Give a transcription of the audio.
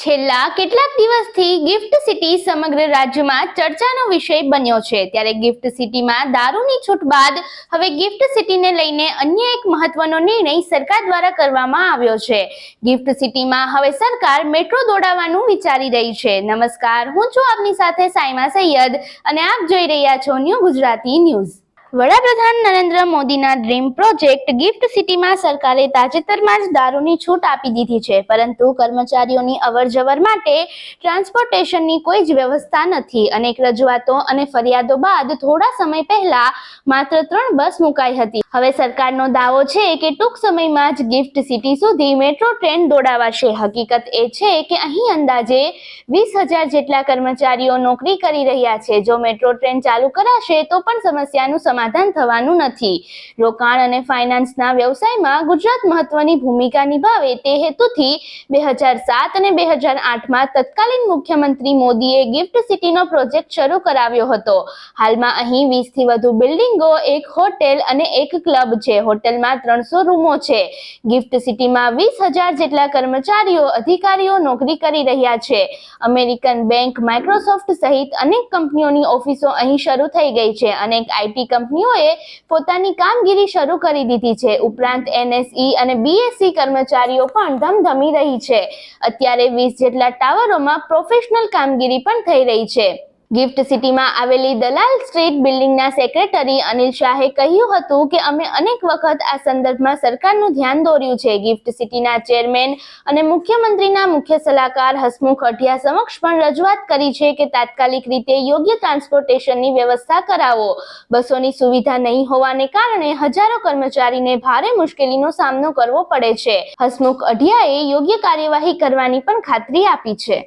છેલ્લા કેટલાક દિવસથી ગિફ્ટ સિટી સમગ્ર રાજ્યમાં ચર્ચાનો વિષય બન્યો છે. ત્યારે ગિફ્ટ સિટીમાં દારૂની છૂટ બાદ હવે ગિફ્ટ સિટીને લઈને અન્ય એક મહત્વનો નિર્ણય સરકાર દ્વારા કરવામાં આવ્યો છે. ગિફ્ટ સિટીમાં હવે સરકાર મેટ્રો દોડાવવાનું વિચારી રહી છે. નમસ્કાર, હું છું આપની સાથે સાયમા સૈયદ અને આપ જોઈ રહ્યા છો ન્યૂ ગુજરાતી ન્યૂઝ. વડાપ્રધાન નરેન્દ્ર મોદીના ડ્રીમ પ્રોજેક્ટ ગિફ્ટ સિટીમાં સરકારે તાજેતરમાં જ દારૂની છૂટ આપી દીધી છે. પરંતુ કર્મચારીઓની અવરજવર માટે ટ્રાન્સપોર્ટેશનની કોઈ જ વ્યવસ્થા નથી. અનેક રજૂઆતો અને ફરિયાદો બાદ થોડા સમય પહેલા માત્ર ત્રણ બસ મુકાઈ હતી. હવે સરકારનો દાવો છે કે ટૂંક સમયમાં જ ગિફ્ટ સિટી સુધી મેટ્રો ટ્રેન દોડાવાશે. હકીકત એ છે કે અહીં અંદાજે વીસ હજાર જેટલા કર્મચારીઓ નોકરી કરી રહ્યા છે. જો મેટ્રો ટ્રેન ચાલુ કરાશે તો પણ સમસ્યાનું સમાધાન થવાનું નથી. રોકાણ અને ફાઇનાન્સના વ્યવસાયમાં ગુજરાત મહત્વની ભૂમિકા નિભાવે તે હેતુથી બે હજાર સાત અને બે હજાર આઠમાં તત્કાલીન મુખ્યમંત્રી મોદીએ ગિફ્ટ સિટીનો પ્રોજેક્ટ શરૂ કરાવ્યો હતો. હાલમાં અહીં વીસથી વધુ બિલ્ડિંગો, એક હોટેલ અને એક ક્લબ છે. હોટેલમાં ત્રણસો રૂમો છે. ગિફ્ટ સિટીમાં વીસ હજાર જેટલા કર્મચારીઓ, અધિકારીઓ નોકરી કરી રહ્યા છે. અમેરિકન બેંક, માઇક્રોસોફ્ટ સહિત અનેક કંપનીઓની ઓફિસો અહીં શરૂ થઈ ગઈ છે. અનેક આઈટી કંપનીઓએ પોતાની કામગીરી શરૂ કરી દીધી છે. ઉપરાંત એનએસઈ અને બીએસસી કર્મચારીઓ પણ ધમધમી રહી છે. અત્યારે વીસ જેટલા ટાવરોમાં પ્રોફેશનલ કામગીરી પણ થઈ રહી છે. ગિફ્ટ સિટીમાં આવેલી દલાલ સ્ટ્રીટ બિલ્ડિંગના સેક્રેટરી અનિલ શાહે કહ્યું હતું કે અમે અનેક વખત આ સંદર્ભમાં સરકારનું ધ્યાન દોર્યું છે. ગિફ્ટ સિટીના ચેરમેન અને મુખ્યમંત્રીના મુખ્ય સલાહકાર હસમુખ અઢિયા સમક્ષ પણ રજૂઆત કરી છે કે તાત્કાલિક રીતે યોગ્ય ટ્રાન્સપોર્ટેશનની વ્યવસ્થા કરાવો. બસોની સુવિધા નહીં હોવાને કારણે હજારો કર્મચારીને ભારે મુશ્કેલીનો સામનો કરવો પડે છે. હસમુખ અઢિયાએ યોગ્ય કાર્યવાહી કરવાની પણ ખાતરી આપી છે.